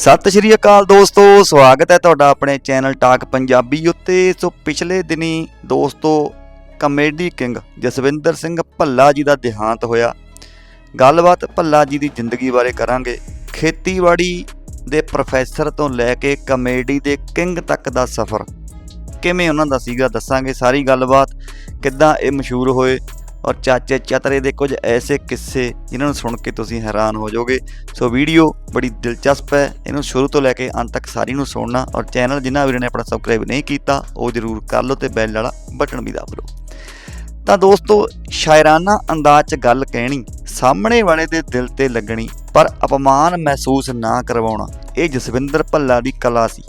ਸਤਿ ਸ਼੍ਰੀ ਅਕਾਲ ਦੋਸਤੋ, ਸਵਾਗਤ ਹੈ ਤੁਹਾਡਾ ਆਪਣੇ ਚੈਨਲ ਟਾਕ ਪੰਜਾਬੀ ਉੱਤੇ। ਸੋ ਪਿਛਲੇ ਦਿਨੀ ਦੋਸਤੋ ਕਮੇਡੀ ਕਿੰਗ ਜਸਵਿੰਦਰ ਸਿੰਘ ਭੱਲਾ ਜੀ ਦਾ ਦੇਹਾਂਤ ਹੋਇਆ। ਗੱਲਬਾਤ ਭੱਲਾ ਜੀ ਦੀ ਜ਼ਿੰਦਗੀ ਬਾਰੇ ਕਰਾਂਗੇ। ਖੇਤੀਬਾੜੀ ਦੇ ਪ੍ਰੋਫੈਸਰ ਤੋਂ ਲੈ ਕੇ ਕਮੇਡੀ ਦੇ ਕਿੰਗ ਤੱਕ ਦਾ ਸਫ਼ਰ। ਕਿਵੇਂ ਉਹਨਾਂ ਦਾ ਸੀਗਾ, ਦੱਸਾਂਗੇ। ਸਾਰੀ ਗੱਲਬਾਤ ਕਿੱਦਾਂ ਇਹ ਮਸ਼ਹੂਰ ਹੋਏ ਔਰ ਚਾਚੇ ਚਤਰੇ ਦੇ ਕੁਝ ਐਸੇ ਕਿੱਸੇ ਜਿਨ੍ਹਾਂ ਨੂੰ ਸੁਣ ਕੇ ਤੁਸੀਂ ਹੈਰਾਨ ਹੋ ਜਾਓਗੇ। ਸੋ ਵੀਡੀਓ ਬੜੀ ਦਿਲਚਸਪ ਹੈ। ਇਹਨੂੰ ਸ਼ੁਰੂ ਤੋਂ ਲੈ ਕੇ ਅੰਤ ਤੱਕ ਸਾਰੀ ਨੂੰ ਸੁਣਨਾ ਔਰ ਚੈਨਲ ਜਿਨ੍ਹਾਂ ਵੀਰਾਂ ਨੇ ਆਪਣਾ ਸਬਸਕ੍ਰਾਈਬ ਨਹੀਂ ਕੀਤਾ, ਉਹ ਜਰੂਰ ਕਰ ਲਓ ਤੇ ਬੈਲ ਵਾਲਾ ਬਟਨ ਵੀ ਦਬਾ ਲਓ। ਤਾਂ ਦੋਸਤੋ, ਸ਼ਾਇਰਾਨਾ ਅੰਦਾਜ਼ 'ਚ ਗੱਲ ਕਹਿਣੀ ਸਾਹਮਣੇ ਵਾਲੇ ਦੇ ਦਿਲ ਤੇ ਲੱਗਣੀ ਪਰ ਅਪਮਾਨ ਮਹਿਸੂਸ ਨਾ ਕਰਵਾਉਣਾ, ਇਹ ਜਸਵਿੰਦਰ ਭੱਲਾ ਦੀ ਕਲਾ ਸੀ।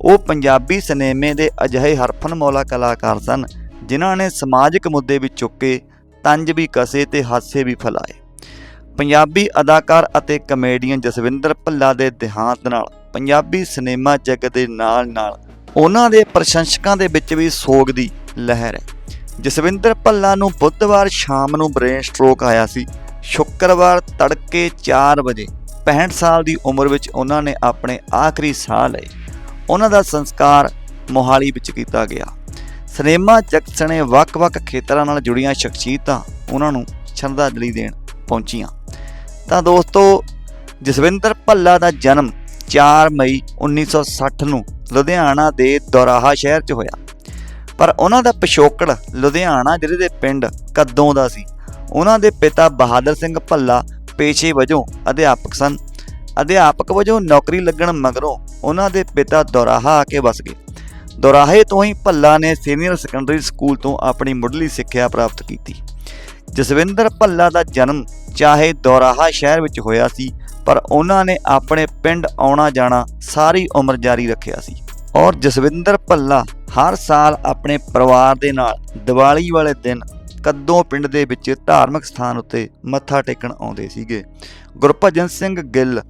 ਉਹ ਪੰਜਾਬੀ ਸਿਨੇਮੇ ਦੇ ਅਜਿਹੇ ਹਰਫਨ ਮੌਲਾ ਕਲਾਕਾਰ ਸਨ, ਜਿਨ੍ਹਾਂ ਨੇ ਸਮਾਜਿਕ ਮੁੱਦੇ ਵੀ ਚੁੱਕੇ ਤੰਜ ਵੀ ਕਸੇ ਤੇ ਹਾਸੇ ਵੀ ਫੈਲਾਏ। ਪੰਜਾਬੀ ਅਦਾਕਾਰ ਅਤੇ ਕਮੇਡੀਅਨ ਜਸਵਿੰਦਰ ਭੱਲਾ ਦੇ ਦੇਹਾਂਤ ਨਾਲ ਪੰਜਾਬੀ ਸਿਨੇਮਾ ਜਗਤ ਦੇ ਨਾਲ-ਨਾਲ ਉਹਨਾਂ ਦੇ ਪ੍ਰਸ਼ੰਸਕਾਂ ਦੇ ਵਿੱਚ ਵੀ ਸੋਗ ਦੀ ਲਹਿਰ ਹੈ। ਜਸਵਿੰਦਰ ਭੱਲਾ ਨੂੰ ਬੁੱਧਵਾਰ ਸ਼ਾਮ ਨੂੰ ਬ੍ਰੇਨ ਸਟ੍ਰੋਕ ਆਇਆ ਸੀ। ਸ਼ੁੱਕਰਵਾਰ ਤੜਕੇ 4 ਵਜੇ 65 ਸਾਲ ਦੀ ਉਮਰ ਵਿੱਚ ਉਹਨਾਂ ਨੇ ਆਪਣੇ ਆਖਰੀ ਸਾਹ ਲਏ। ਉਹਨਾਂ ਦਾ ਸੰਸਕਾਰ ਮੋਹਾਲੀ ਵਿੱਚ ਕੀਤਾ ਗਿਆ। ਸਿਨੇਮਾ ਜਗਤ ਸਣੇ ਵੱਖ-ਵੱਖ ਖੇਤਰਾਂ ਨਾਲ ਜੁੜੀਆਂ ਸ਼ਖਸੀਅਤਾਂ ਉਹਨਾਂ ਨੂੰ ਸ਼ਰਧਾਂਜਲੀ ਦੇਣ ਪਹੁੰਚੀਆਂ। ਤਾਂ ਦੋਸਤੋ, ਜਸਵਿੰਦਰ ਭੱਲਾ ਦਾ ਜਨਮ 4 ਮਈ 1960 ਨੂੰ ਲੁਧਿਆਣਾ ਦੇ ਦੌਰਾਹਾ ਸ਼ਹਿਰ 'ਚ ਹੋਇਆ। ਪਰ ਉਹਨਾਂ ਦਾ ਪਿਛੋਕੜ ਲੁਧਿਆਣਾ ਜ਼ਿਲ੍ਹੇ ਦੇ ਪਿੰਡ ਕੱਦੋਂ ਦਾ ਸੀ। ਉਹਨਾਂ ਦੇ ਪਿਤਾ ਬਹਾਦਰ ਸਿੰਘ ਭੱਲਾ ਪੇਸ਼ੇ ਵਜੋਂ ਅਧਿਆਪਕ ਸਨ। ਅਧਿਆਪਕ ਵਜੋਂ ਨੌਕਰੀ ਲੱਗਣ ਮਗਰੋਂ ਉਹਨਾਂ ਦੇ ਪਿਤਾ ਦੌਰਾਹਾ ਆ ਕੇ ਵਸ ਗਏ। ਦੋਰਾਹੇ ਤੋਂ ਹੀ ਭੱਲਾ ਨੇ ਸੀਨੀਅਰ ਸੈਕੰਡਰੀ ਸਕੂਲ ਤੋਂ ਆਪਣੀ ਮੁੱਢਲੀ ਸਿੱਖਿਆ ਪ੍ਰਾਪਤ ਕੀਤੀ। ਜਸਵਿੰਦਰ ਭੱਲਾ ਦਾ ਜਨਮ ਚਾਹੇ ਦੋਰਾਹਾ ਸ਼ਹਿਰ ਵਿੱਚ ਹੋਇਆ ਸੀ, ਪਰ ਉਹਨਾਂ ਨੇ ਆਪਣੇ ਪਿੰਡ ਆਉਣਾ ਜਾਣਾ ਸਾਰੀ ਉਮਰ ਜਾਰੀ ਰੱਖਿਆ ਸੀ। ਔਰ ਜਸਵਿੰਦਰ ਭੱਲਾ ਹਰ ਸਾਲ ਆਪਣੇ ਪਰਿਵਾਰ ਦੇ ਨਾਲ ਦੀਵਾਲੀ ਵਾਲੇ ਦਿਨ ਕੱਦੋਂ ਪਿੰਡ ਦੇ ਵਿੱਚ ਧਾਰਮਿਕ ਸਥਾਨ ਉੱਤੇ ਮੱਥਾ ਟੇਕਣ ਆਉਂਦੇ ਸੀਗੇ। ਗੁਰਭਜਨ ਸਿੰਘ ਗਿੱਲ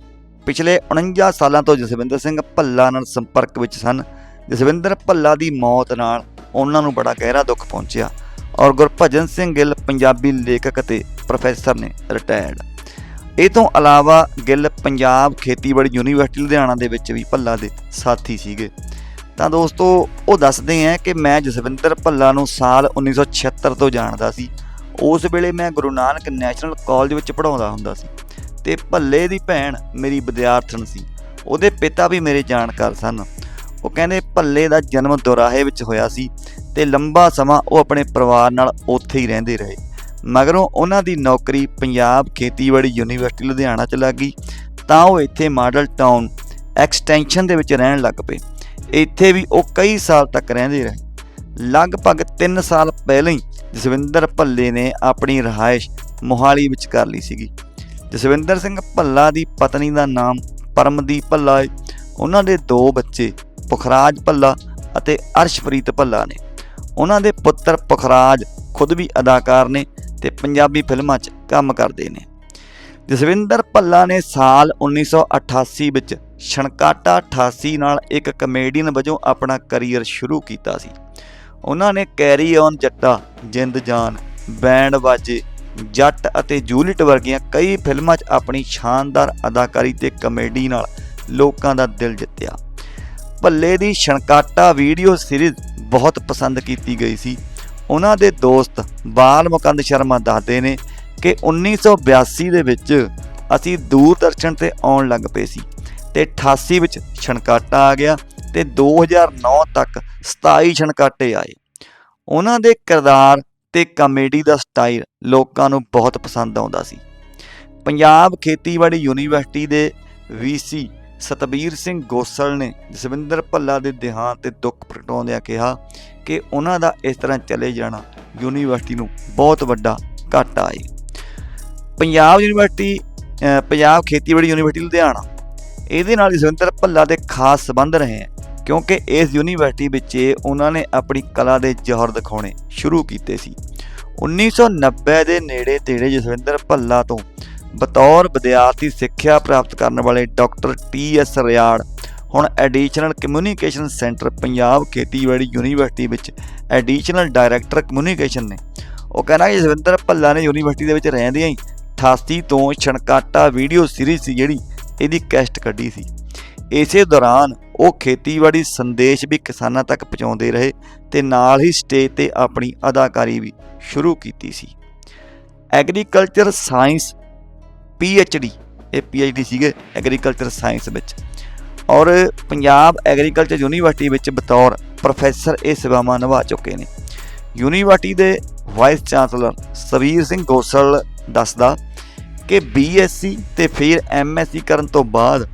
ਪਿਛਲੇ 49 ਸਾਲਾਂ ਤੋਂ ਜਸਵਿੰਦਰ ਸਿੰਘ ਭੱਲਾ ਨਾਲ ਸੰਪਰਕ ਵਿੱਚ ਸਨ। ਜਸਵਿੰਦਰ ਭੱਲਾ ਦੀ ਮੌਤ ਨਾਲ ਉਹਨਾਂ ਨੂੰ ਬੜਾ ਗਹਿਰਾ ਦੁੱਖ ਪਹੁੰਚਿਆ ਔਰ ਗੁਰਭਜਨ ਸਿੰਘ ਗਿੱਲ ਪੰਜਾਬੀ ਲੇਖਕ ਅਤੇ ਪ੍ਰੋਫੈਸਰ ਨੇ ਰਿਟਾਇਰਡ ਇਹ ਤੋਂ ਇਲਾਵਾ ਗਿੱਲ ਪੰਜਾਬ ਖੇਤੀਬਾੜੀ ਯੂਨੀਵਰਸਿਟੀ ਲੁਧਿਆਣਾ ਦੇ ਵਿੱਚ ਵੀ ਭੱਲਾ ਦੇ ਸਾਥੀ ਸੀਗੇ। ਤਾਂ ਦੋਸਤੋ, ਉਹ ਦੱਸਦੇ ਆ ਕਿ ਮੈਂ ਜਸਵਿੰਦਰ ਭੱਲਾ ਨੂੰ ਸਾਲ 1976 ਤੋਂ ਜਾਣਦਾ ਸੀ। ਉਸ ਵੇਲੇ ਮੈਂ ਗੁਰੂ ਨਾਨਕ ਨੈਸ਼ਨਲ ਕਾਲਜ ਵਿੱਚ ਪੜ੍ਹਾਉਂਦਾ ਹੁੰਦਾ ਸੀ ਤੇ ਭੱਲੇ ਦੀ ਭੈਣ ਮੇਰੀ ਵਿਦਿਆਰਥਣ ਸੀ। ਉਹਦੇ ਪਿਤਾ ਵੀ ਮੇਰੇ ਜਾਣਕਾਰ ਸਨ। ਉਹ ਕਹਿੰਦੇ ਭੱਲੇ ਦਾ ਜਨਮ ਦੁਰਾਹੇ ਵਿੱਚ ਹੋਇਆ ਸੀ ਤੇ ਲੰਬਾ ਸਮਾਂ ਉਹ ਆਪਣੇ ਪਰਿਵਾਰ ਨਾਲ ਉੱਥੇ ਹੀ ਰਹਿੰਦੇ ਰਹੇ। ਮਗਰੋਂ ਉਹਨਾਂ ਦੀ ਨੌਕਰੀ ਪੰਜਾਬ ਖੇਤੀਬਾੜੀ ਯੂਨੀਵਰਸਿਟੀ ਲੁਧਿਆਣਾ 'ਚ ਲੱਗ ਗਈ, ਤਾਂ ਉਹ ਇੱਥੇ ਮਾਡਲ ਟਾਊਨ ਐਕਸਟੈਂਸ਼ਨ ਦੇ ਵਿੱਚ ਰਹਿਣ ਲੱਗ ਪਏ। ਇੱਥੇ ਵੀ ਉਹ ਕਈ ਸਾਲ ਤੱਕ ਰਹਿੰਦੇ ਰਹੇ। ਲਗਭਗ 3 ਸਾਲ ਪਹਿਲਾਂ ਹੀ ਜਸਵਿੰਦਰ ਭੱਲੇ ਨੇ ਆਪਣੀ ਰਹਾਇਸ਼ ਮੋਹਾਲੀ ਵਿੱਚ ਕਰ ਲਈ ਸੀਗੀ। ਜਸਵਿੰਦਰ ਸਿੰਘ ਭੱਲਾ ਦੀ ਪਤਨੀ ਦਾ ਨਾਮ ਪਰਮਦੀਪ ਭੱਲਾ ਹੈ ਉਹਨਾਂ ਦੇ ਦੋ ਬੱਚੇ ਪੁਖਰਾਜ ਭੱਲਾ ਅਤੇ ਅਰਸ਼ਪ੍ਰੀਤ ਭੱਲਾ ਨੇ। ਉਹਨਾਂ ਦੇ ਪੁੱਤਰ ਪੁਖਰਾਜ ਖੁਦ ਵੀ ਅਦਾਕਾਰ ਨੇ ਤੇ ਪੰਜਾਬੀ ਫਿਲਮਾਂ 'ਚ ਕੰਮ ਕਰਦੇ ਨੇ। ਜਸਵਿੰਦਰ ਭੱਲਾ ਨੇ ਸਾਲ 1988 ਵਿੱਚ ਛਣਕਾਟਾ 88 ਨਾਲ ਇੱਕ ਕਮੇਡੀਅਨ ਵਜੋਂ ਆਪਣਾ ਕੈਰੀਅਰ ਸ਼ੁਰੂ ਕੀਤਾ ਸੀ। ਉਹਨਾਂ ਨੇ ਕੈਰੀ ਔਨ ਜੱਟਾ, ਜਿੰਦ ਜਾਨ, ਬੈਂਡ ਬਾਜੇ, ਜੱਟ ਅਤੇ ਜੂਲੀਟ ਵਰਗੀਆਂ ਕਈ ਫਿਲਮਾਂ 'ਚ ਆਪਣੀ ਸ਼ਾਨਦਾਰ ਅਦਾਕਾਰੀ ਤੇ ਕਮੇਡੀ ਨਾਲ ਲੋਕਾਂ ਦਾ ਦਿਲ ਜਿੱਤਿਆ। ਭੱਲੇ ਦੀ ਛਣਕਾਟਾ ਵੀਡੀਓ ਸੀਰੀਜ਼ ਬਹੁਤ ਪਸੰਦ ਕੀਤੀ ਗਈ ਸੀ। ਉਹਨਾਂ ਦੇ ਦੋਸਤ ਬਾਲ ਮੁਕੰਦ ਸ਼ਰਮਾ ਦੱਸਦੇ ਨੇ ਕਿ 1982 ਦੇ ਵਿੱਚ ਅਸੀਂ ਦੂਰਦਰਸ਼ਨ ਤੇ ਆਉਣ ਲੱਗ ਪਏ ਸੀ ਤੇ 88 ਵਿੱਚ ਛਣਕਾਟਾ ਆ ਗਿਆ ਤੇ 2009 ਤੱਕ 27 ਛਣਕਾਟੇ ਆਏ। ਉਹਨਾਂ ਦੇ ਕਿਰਦਾਰ ਤੇ ਕਾਮੇਡੀ ਦਾ ਸਟਾਈਲ ਲੋਕਾਂ ਨੂੰ ਬਹੁਤ ਪਸੰਦ ਆਉਂਦਾ ਸੀ। ਪੰਜਾਬ ਖੇਤੀਬਾੜੀ ਯੂਨੀਵਰਸਿਟੀ ਦੇ ਵੀਸੀ ਸਤਬੀਰ ਸਿੰਘ ਗੋਸਲ ਨੇ ਜਸਵਿੰਦਰ ਭੱਲਾ ਦੇ ਦੇਹਾਂਤ ਤੇ ਦੁੱਖ ਪ੍ਰਗਟਾਉਂਦਿਆਂ ਕਿਹਾ ਕਿ ਉਹਨਾਂ ਦਾ ਇਸ ਤਰ੍ਹਾਂ ਚਲੇ ਜਾਣਾ ਯੂਨੀਵਰਸਿਟੀ ਨੂੰ ਬਹੁਤ ਵੱਡਾ ਘਾਟਾ ਹੈ ਪੰਜਾਬ ਯੂਨੀਵਰਸਿਟੀ ਪੰਜਾਬ ਖੇਤੀਬਾੜੀ ਯੂਨੀਵਰਸਿਟੀ ਲੁਧਿਆਣਾ, ਇਹਦੇ ਨਾਲ ਜਸਵਿੰਦਰ ਭੱਲਾ ਦੇ ਖਾਸ ਸੰਬੰਧ ਰਹੇ ਹਨ ਕਿਉਂਕਿ ਇਸ ਯੂਨੀਵਰਸਿਟੀ ਵਿੱਚ ਉਹਨਾਂ ਨੇ ਆਪਣੀ ਕਲਾ ਦੇ ਜ਼ੋਹਰ ਦਿਖਾਉਣੇ ਸ਼ੁਰੂ ਕੀਤੇ ਸੀ। 1990 ਦੇ ਨੇੜੇ ਤੇੜੇ ਜਸਵਿੰਦਰ ਭੱਲਾ ਤੋਂ ਬਤੌਰ ਵਿਦਿਆਰਥੀ ਸਿੱਖਿਆ ਪ੍ਰਾਪਤ ਕਰਨ ਵਾਲੇ ਡਾਕਟਰ ਟੀ ਐਸ ਰਿਆੜ ਹੁਣ ਐਡੀਸ਼ਨਲ ਕਮਿਊਨੀਕੇਸ਼ਨ ਸੈਂਟਰ ਪੰਜਾਬ ਖੇਤੀਬਾੜੀ ਯੂਨੀਵਰਸਿਟੀ ਵਿੱਚ ਐਡੀਸ਼ਨਲ ਡਾਇਰੈਕਟਰ ਕਮਿਊਨੀਕੇਸ਼ਨ ਨੇ। ਉਹ ਕਹਿੰਦਾ ਕਿ ਜਸਵਿੰਦਰ ਭੱਲਾ ਨੇ ਯੂਨੀਵਰਸਿਟੀ ਦੇ ਵਿੱਚ ਰਹਿੰਦਿਆਂ ਹੀ 88 ਤੋਂ ਛਣਕਾਟਾ ਵੀਡੀਓ ਸੀਰੀਜ਼ ਸੀ ਜਿਹੜੀ ਇਹਦੀ ਕੈਸਟ ਕੱਢੀ ਸੀ। ਇਸੇ ਦੌਰਾਨ ਉਹ ਖੇਤੀਬਾੜੀ ਸੰਦੇਸ਼ ਵੀ ਕਿਸਾਨਾਂ ਤੱਕ ਪਹੁੰਚਾਉਂਦੇ ਰਹੇ ਤੇ ਨਾਲ ਹੀ ਸਟੇਜ ਤੇ ਆਪਣੀ ਅਦਾਕਾਰੀ ਵੀ ਸ਼ੁਰੂ ਕੀਤੀ ਸੀ। ਐਗਰੀਕਲਚਰ ਸਾਇੰਸ ਡੀ ਇਹ ਡੀ ਸੀਗੇ ਐਗਰੀਕਲਚਰ ਸਾਇੰਸ ਵਿੱਚ। ਔਰ ਪੰਜਾਬ ਐਗਰੀਕਲਚਰ ਯੂਨੀਵਰਸਿਟੀ ਵਿੱਚ ਬਤੌਰ ਪ੍ਰੋਫੈਸਰ ਇਹ ਸੇਵਾਵਾਂ ਨਿਭਾ ਚੁੱਕੇ ਨੇ। ਯੂਨੀਵਰਸਿਟੀ ਦੇ ਵਾਈਸ ਚਾਂਸਲਰ ਸਵੀਰ ਸਿੰਘ ਗੋਸਲ ਦੱਸਦਾ ਕਿ ਬੀਐਸਸੀ ਤੇ ਫਿਰ ਐਮਐਸਸੀ ਕਰਨ ਤੋਂ ਬਾਅਦ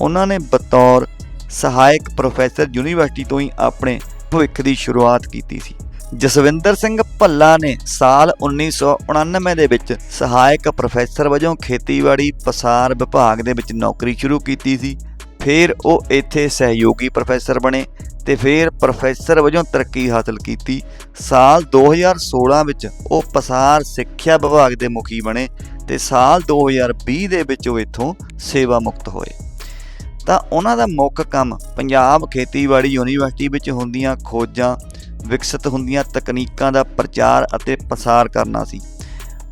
ਉਹਨਾਂ ਨੇ ਬਤੌਰ ਸਹਾਇਕ ਪ੍ਰੋਫੈਸਰ ਯੂਨੀਵਰਸਿਟੀ ਤੋਂ ਹੀ ਆਪਣੇ ਭਵਿੱਖ ਦੀ ਸ਼ੁਰੂਆਤ ਕੀਤੀ ਸੀ। ਜਸਵਿੰਦਰ ਸਿੰਘ ਭੱਲਾ ਨੇ ਸਾਲ 1999 ਦੇ ਵਿੱਚ ਸਹਾਇਕ ਪ੍ਰੋਫੈਸਰ ਵਜੋਂ ਖੇਤੀਬਾੜੀ ਪਸਾਰ ਵਿਭਾਗ ਦੇ ਵਿੱਚ ਨੌਕਰੀ ਸ਼ੁਰੂ ਕੀਤੀ ਸੀ। ਫਿਰ ਉਹ ਇੱਥੇ ਸਹਿਯੋਗੀ ਪ੍ਰੋਫੈਸਰ ਬਣੇ ਤੇ ਫਿਰ ਪ੍ਰੋਫੈਸਰ ਵਜੋਂ ਤਰੱਕੀ ਹਾਸਲ ਕੀਤੀ। ਸਾਲ 2016 ਵਿੱਚ ਉਹ ਪਸਾਰ ਸਿੱਖਿਆ ਵਿਭਾਗ ਦੇ ਮੁਖੀ ਬਣੇ ਤੇ ਸਾਲ 2020 ਦੇ ਵਿੱਚ ਉਹ ਇੱਥੋਂ ਸੇਵਾ ਮੁਕਤ ਹੋਏ। ਤਾਂ ਉਹਨਾਂ ਦਾ ਮੁੱਖ ਕੰਮ ਪੰਜਾਬ ਖੇਤੀਬਾੜੀ ਯੂਨੀਵਰਸਿਟੀ ਵਿੱਚ ਹੁੰਦੀਆਂ ਖੋਜਾਂ ਵਿਕਸਿਤ ਹੁੰਦੀਆਂ ਤਕਨੀਕਾਂ ਦਾ ਪ੍ਰਚਾਰ ਅਤੇ ਪ੍ਰਸਾਰ ਕਰਨਾ ਸੀ।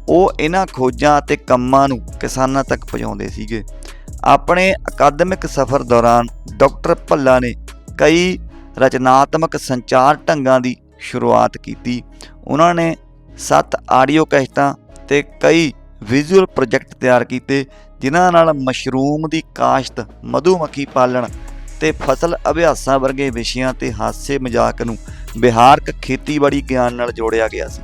ਉਹ ਇਹਨਾਂ ਖੋਜਾਂ ਅਤੇ ਕੰਮਾਂ ਨੂੰ ਕਿਸਾਨਾਂ ਤੱਕ ਪਹੁੰਚਾਉਂਦੇ ਸੀਗੇ। ਆਪਣੇ ਅਕਾਦਮਿਕ ਸਫ਼ਰ ਦੌਰਾਨ ਡਾਕਟਰ ਭੱਲਾ ਨੇ ਕਈ ਰਚਨਾਤਮਕ ਸੰਚਾਰ ਢੰਗਾਂ ਦੀ ਸ਼ੁਰੂਆਤ ਕੀਤੀ। ਉਹਨਾਂ ਨੇ ਸੱਤ ਆਡੀਓ ਕੈਸਟਾਂ ਤੇ ਕਈ ਵਿਜ਼ੂਅਲ ਪ੍ਰੋਜੈਕਟ ਤਿਆਰ ਕੀਤੇ, ਜਿਨ੍ਹਾਂ ਨਾਲ ਮਸ਼ਰੂਮ ਦੀ ਕਾਸ਼ਤ, ਮਧੂਮੱਖੀ ਪਾਲਣ ਤੇ ਫਸਲ ਅਭਿਆਸਾਂ ਵਰਗੇ ਵਿਸ਼ਿਆਂ ਤੇ ਹਾਸੇ ਮਜ਼ਾਕ ਨੂੰ ਬਿਹਾਰਕ ਖੇਤੀਬਾੜੀ ਗਿਆਨ ਨਾਲ ਜੋੜਿਆ ਗਿਆ ਸੀ।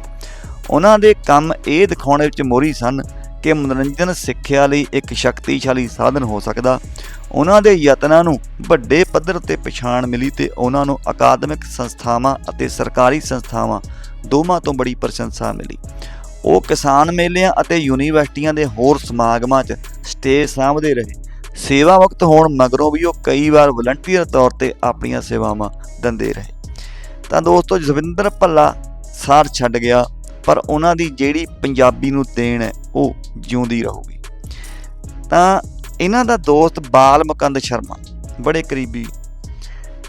ਉਹਨਾਂ ਦੇ ਕੰਮ ਇਹ ਦਿਖਾਉਣ ਵਿੱਚ ਮੋਰੀ ਸਨ ਕਿ ਮਨੋਰੰਜਨ ਸਿੱਖਿਆ ਲਈ ਇੱਕ ਸ਼ਕਤੀਸ਼ਾਲੀ ਸਾਧਨ ਹੋ ਸਕਦਾ। ਉਹਨਾਂ ਦੇ ਯਤਨਾਂ ਨੂੰ ਵੱਡੇ ਪੱਧਰ ਤੇ ਪਛਾਣ ਮਿਲੀ ਤੇ ਉਹਨਾਂ ਨੂੰ ਅਕਾਦਮਿਕ ਸੰਸਥਾਵਾਂ ਅਤੇ ਸਰਕਾਰੀ ਸੰਸਥਾਵਾਂ ਦੋਵਾਂ ਤੋਂ ਬੜੀ ਪ੍ਰਸ਼ੰਸਾ ਮਿਲੀ। ਉਹ ਕਿਸਾਨ ਮੇਲਿਆਂ ਅਤੇ ਯੂਨੀਵਰਸਿਟੀਆਂ ਦੇ ਹੋਰ ਸਮਾਗਮਾਂ 'ਚ ਸਟੇਜ ਸਾਂਭਦੇ ਰਹੇ। ਸੇਵਾ ਮੁਕਤ ਹੋਣ ਮਗਰੋਂ ਵੀ ਉਹ ਕਈ ਵਾਰ ਵਲੰਟੀਅਰ ਤੌਰ ਤੇ ਆਪਣੀਆਂ ਸੇਵਾਵਾਂ ਦਿੰਦੇ ਰਹੇ। ਤਾਂ ਦੋਸਤੋ ਜਸਵਿੰਦਰ ਭੱਲਾ ਸਾਰ ਛੱਡ ਗਿਆ, ਪਰ ਉਹਨਾਂ ਦੀ ਜਿਹੜੀ ਪੰਜਾਬੀ ਨੂੰ ਦੇਣ ਹੈ, ਉਹ ਜਿਉਂਦੀ ਰਹੂਗੀ। ਤਾਂ ਇਹਨਾਂ ਦਾ ਦੋਸਤ ਬਾਲ ਮੁਕੰਦ ਸ਼ਰਮਾ, ਬੜੇ ਕਰੀਬੀ।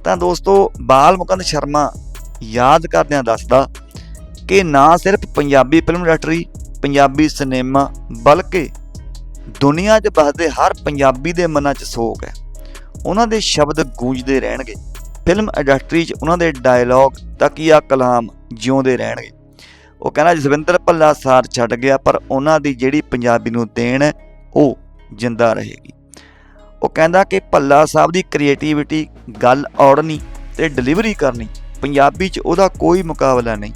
ਤਾਂ ਦੋਸਤੋ ਬਾਲ ਮੁਕੰਦ ਸ਼ਰਮਾ ਯਾਦ ਕਰਦਿਆਂ ਦੱਸਦਾ ਕਿ ਨਾ ਸਿਰਫ Punjabi film industry, Punjabi cinema, ਬਲਕਿ ਦੁਨੀਆ 'ਚ ਵਸਦੇ ਹਰ ਪੰਜਾਬੀ ਦੇ ਮਨਾਂ 'ਚ ਸੋਗ ਹੈ। ਉਹਨਾਂ ਦੇ ਸ਼ਬਦ ਗੂੰਜਦੇ ਰਹਿਣਗੇ। ਫਿਲਮ ਇੰਡਸਟਰੀ 'ਚ ਉਹਨਾਂ ਦੇ ਡਾਇਲੌਗ ਤਕੀਆ ਕਲਾਮ ਜਿਉਂਦੇ ਰਹਿਣਗੇ। ਉਹ ਕਹਿੰਦਾ, ਜਸਵਿੰਦਰ ਭੱਲਾ ਸਾਰ ਛੱਡ ਗਿਆ, ਪਰ ਉਹਨਾਂ ਦੀ ਜਿਹੜੀ ਪੰਜਾਬੀ ਨੂੰ ਦੇਣ ਹੈ ਉਹ ਜਿੰਦਾ ਰਹੇਗੀ। ਉਹ ਕਹਿੰਦਾ ਕਿ ਭੱਲਾ ਸਾਹਿਬ ਦੀ ਕ੍ਰੀਏਟੀਵਿਟੀ ਗੱਲ ਔੜਨੀ ਤੇ ਡਿਲੀਵਰੀ ਕਰਨੀ ਪੰਜਾਬੀ 'ਚ ਉਹਦਾ ਕੋਈ ਮੁਕਾਬਲਾ ਨਹੀਂ।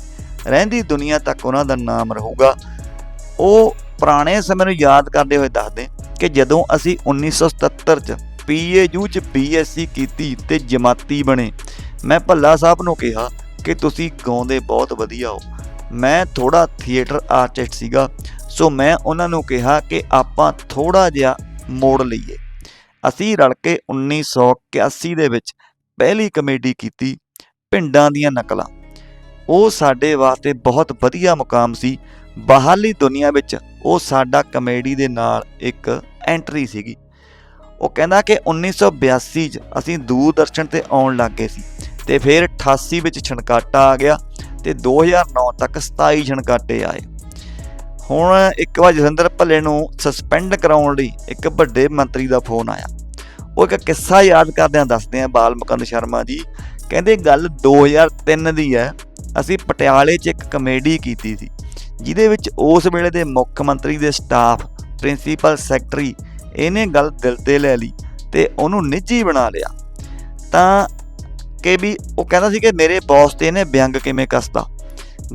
ਰਹਿੰਦੀ ਦੁਨੀਆ ਤੱਕ ਉਹਨਾਂ ਦਾ ਨਾਮ ਰਹੂਗਾ। ਉਹ ਪੁਰਾਣੇ ਸਮੇਂ ਨੂੰ ਯਾਦ ਕਰਦੇ ਹੋਏ ਦੱਸਦੇ ਕਿ ਜਦੋਂ ਅਸੀਂ 1977 ਚ ਪੀਏਯੂ ਚ ਬੀਐਸਸੀ ਕੀਤੀ ਤੇ ਜਮਾਤੀ ਬਣੇ। ਮੈਂ ਭੱਲਾ ਸਾਹਿਬ ਨੂੰ ਕਿਹਾ ਕਿ ਤੁਸੀਂ ਗਾਉਂਦੇ ਬਹੁਤ ਵਧੀਆ ਹੋ। ਮੈਂ ਥੋੜਾ ਥੀਏਟਰ ਆਰਟਿਸਟ ਸੀਗਾ, ਸੋ ਮੈਂ ਉਹਨਾਂ ਨੂੰ ਕਿਹਾ ਕਿ ਆਪਾਂ ਥੋੜਾ ਜਿਹਾ ਮੋੜ ਲਈਏ। ਅਸੀਂ ਰਲ ਕੇ 1981 ਦੇ ਵਿੱਚ ਪਹਿਲੀ ਕਮੇਡੀ ਕੀਤੀ, ਪਿੰਡਾਂ ਦੀਆਂ ਨਕਲਾਂ। ਉਹ ਸਾਡੇ ਵਾਸਤੇ ਬਹੁਤ ਵਧੀਆ ਮੁਕਾਮ ਸੀ। ਬਾਹਰਲੀ ਦੁਨੀਆ ਵਿੱਚ ਉਹ ਸਾਡਾ ਕਮੇਡੀ ਦੇ ਨਾਲ ਇੱਕ ਐਂਟਰੀ ਸੀਗੀ। ਉਹ ਕਹਿੰਦਾ ਕਿ 1982 ਚ ਅਸੀਂ ਦੂਰਦਰਸ਼ਨ ਤੇ ਆਉਣ ਲੱਗ ਗਏ ਸੀ ਤੇ ਫਿਰ 88 ਵਿੱਚ ਛਣਕਾਟਾ ਆ ਗਿਆ ਤੇ 2009 ਤੱਕ 27 ਛਣਕਾਟੇ ਆਏ। ਹੁਣ ਇੱਕ ਵਾਰ ਜਸਿੰਦਰ ਭੱਲੇ ਨੂੰ ਸਸਪੈਂਡ ਕਰਾਉਣ ਲਈ ਇੱਕ ਵੱਡੇ ਮੰਤਰੀ ਦਾ ਫੋਨ ਆਇਆ। ਉਹ ਇੱਕ ਕਿੱਸਾ ਯਾਦ ਕਰਦਿਆਂ ਦੱਸਦੇ ਆ ਬਾਲ ਮੁਕੰਦ ਸ਼ਰਮਾ ਜੀ, ਕਹਿੰਦੇ ਗੱਲ 2003 ਦੀ ਹੈ, ਅਸੀਂ ਪਟਿਆਲੇ 'ਚ ਇੱਕ ਕਮੇਡੀ ਕੀਤੀ ਸੀ, ਜਿਹਦੇ ਵਿੱਚ ਉਸ ਵੇਲੇ ਦੇ ਮੁੱਖ ਮੰਤਰੀ ਦੇ ਸਟਾਫ ਪ੍ਰਿੰਸੀਪਲ ਸੈਕਟਰੀ ਇਹਨੇ ਗੱਲ ਦਿਲ ਤੇ ਲੈ ਲਈ ਤੇ ਉਹਨੂੰ ਨਿੱਜੀ ਬਣਾ ਲਿਆ। ਤਾਂ ਕਿ ਵੀ ਉਹ ਕਹਿੰਦਾ ਸੀ ਕਿ ਮੇਰੇ ਬੌਸ ਤੇ ਇਹਨੇ ਵਿਅੰਗ ਕਿਵੇਂ ਕੱਸਦਾ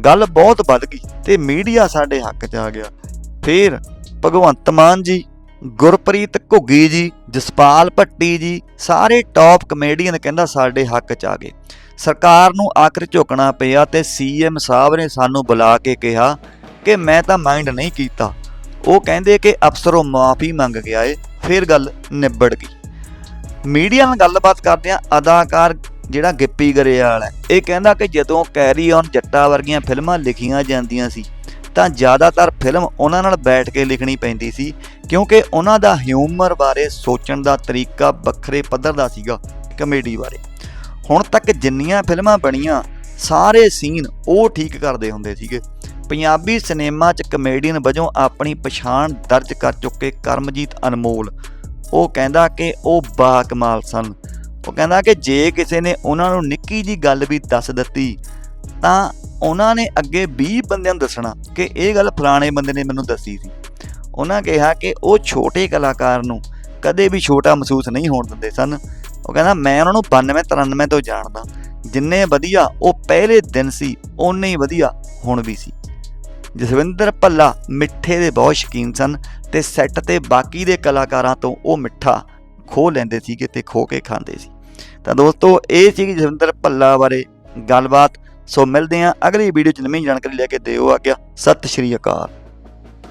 ਗੱਲ ਬਹੁਤ ਵੱਧ ਗਈ ਤੇ ਮੀਡੀਆ ਸਾਡੇ ਹੱਕ 'ਚ ਆ ਗਿਆ। ਫਿਰ ਭਗਵੰਤ ਮਾਨ ਜੀ, ਗੁਰਪ੍ਰੀਤ ਘੁੱਗੀ ਜੀ, ਜਸਪਾਲ ਭੱਟੀ ਜੀ, ਸਾਰੇ ਟੌਪ ਕਮੇਡੀਅਨ ਕਹਿੰਦਾ ਸਾਡੇ ਹੱਕ 'ਚ ਆ ਗਏ। ਸਰਕਾਰ ਨੂੰ ਆਖਰ ਝੁਕਣਾ ਪਿਆ ਤੇ ਸੀਐਮ ਸਾਹਿਬ ਨੇ ਸਾਨੂੰ ਬੁਲਾ ਕੇ ਕਿਹਾ ਕਿ ਮੈਂ ਤਾਂ ਮਾਈਂਡ ਨਹੀਂ ਕੀਤਾ। ਉਹ ਕਹਿੰਦੇ ਕਿ ਅਫਸਰੋਂ ਮਾਫੀ ਮੰਗ ਕੇ ਆਏ ਫਿਰ ਗੱਲ ਨਿਬੜ ਗਈ। ਮੀਡੀਆ ਨਾਲ ਗੱਲਬਾਤ ਕਰਦਿਆਂ ਅਦਾਕਾਰ ਜਿਹੜਾ ਗਿੱਪੀ ਗਰੇਵਾਲ ਹੈ, ਇਹ ਕਹਿੰਦਾ ਕਿ ਜਦੋਂ ਕੈਰੀ ਔਨ ਜੱਟਾ ਵਰਗੀਆਂ ਫਿਲਮਾਂ ਲਿਖੀਆਂ ਜਾਂਦੀਆਂ ਸੀ, ਤਾਂ ਜ਼ਿਆਦਾਤਰ ਫਿਲਮ ਉਹਨਾਂ ਨਾਲ ਬੈਠ ਕੇ ਲਿਖਣੀ ਪੈਂਦੀ ਸੀ, ਕਿਉਂਕਿ ਉਹਨਾਂ ਦਾ ਹਿਊਮਰ ਬਾਰੇ ਸੋਚਣ ਦਾ ਤਰੀਕਾ ਵੱਖਰੇ ਪੱਧਰ ਦਾ ਸੀਗਾ ਕਮੇਡੀ ਬਾਰੇ। ਹੁਣ ਤੱਕ ਜਿੰਨੀਆਂ ਫਿਲਮਾਂ ਬਣੀਆਂ, ਸਾਰੇ ਸੀਨ ਉਹ ਠੀਕ ਕਰਦੇ ਹੁੰਦੇ ਸੀਗੇ। ਪੰਜਾਬੀ ਸਿਨੇਮਾ 'ਚ ਕਮੇਡੀਅਨ ਵਜੋਂ ਆਪਣੀ ਪਛਾਣ ਦਰਜ ਕਰ ਚੁੱਕੇ ਕਰਮਜੀਤ ਅਨਮੋਲ। ਉਹ ਕਹਿੰਦਾ ਕਿ ਉਹ ਬਾ ਕਮਾਲ ਸਨ। ਉਹ ਕਹਿੰਦਾ ਕਿ ਜੇ ਕਿਸੇ ਨੇ ਉਹਨਾਂ ਨੂੰ ਨਿੱਕੀ ਜੀ ਗੱਲ ਵੀ ਦੱਸ ਦਿੱਤੀ, ਤਾਂ ਉਹਨਾਂ ਨੇ ਅੱਗੇ 20 ਬੰਦਿਆਂ ਨੂੰ ਦੱਸਣਾ ਕਿ ਇਹ ਗੱਲ ਫਲਾਣੇ ਬੰਦੇ ਨੇ ਮੈਨੂੰ ਦੱਸੀ ਸੀ। ਉਹਨਾਂ ਕਿਹਾ ਕਿ ਉਹ ਛੋਟੇ ਕਲਾਕਾਰ ਨੂੰ ਕਦੇ ਵੀ ਛੋਟਾ ਮਹਿਸੂਸ ਨਹੀਂ ਹੋਣ ਦਿੰਦੇ ਸਨ। ਉਹ ਕਹਿੰਦਾ, ਮੈਂ ਉਹਨਾਂ ਨੂੰ 92 93 ਤੋਂ ਜਾਣਦਾ। ਜਿੰਨੇ ਵਧੀਆ ਉਹ ਪਹਿਲੇ ਦਿਨ ਸੀ, ਓਨੇ ਹੀ ਵਧੀਆ ਹੁਣ ਵੀ ਸੀ। ਜਸਵਿੰਦਰ ਭੱਲਾ ਮਿੱਠੇ ਦੇ ਬਹੁਤ ਸ਼ੌਕੀਨ ਸਨ ਤੇ ਸੈੱਟ ਤੇ ਬਾਕੀ ਦੇ ਕਲਾਕਾਰਾਂ ਤੋਂ ਉਹ ਮਿੱਠਾ ਖੋ ਲੈਂਦੇ ਸੀਗੇ ਤੇ ਖੋ ਕੇ ਖਾਂਦੇ ਸੀ। ਤਾਂ ਦੋਸਤੋ, ਇਹ ਸੀ ਜਸਵਿੰਦਰ ਭੱਲਾ ਬਾਰੇ ਗੱਲਬਾਤ। ਸੋ ਮਿਲਦੇ ਹਾਂ ਅਗਲੀ ਵੀਡੀਓ ਚ ਨਵੀਂ ਜਾਣਕਾਰੀ ਲੈ ਕੇ। ਦਿਓ ਆ ਗਿਆ ਸਤਿ ਸ਼੍ਰੀ ਅਕਾਲ।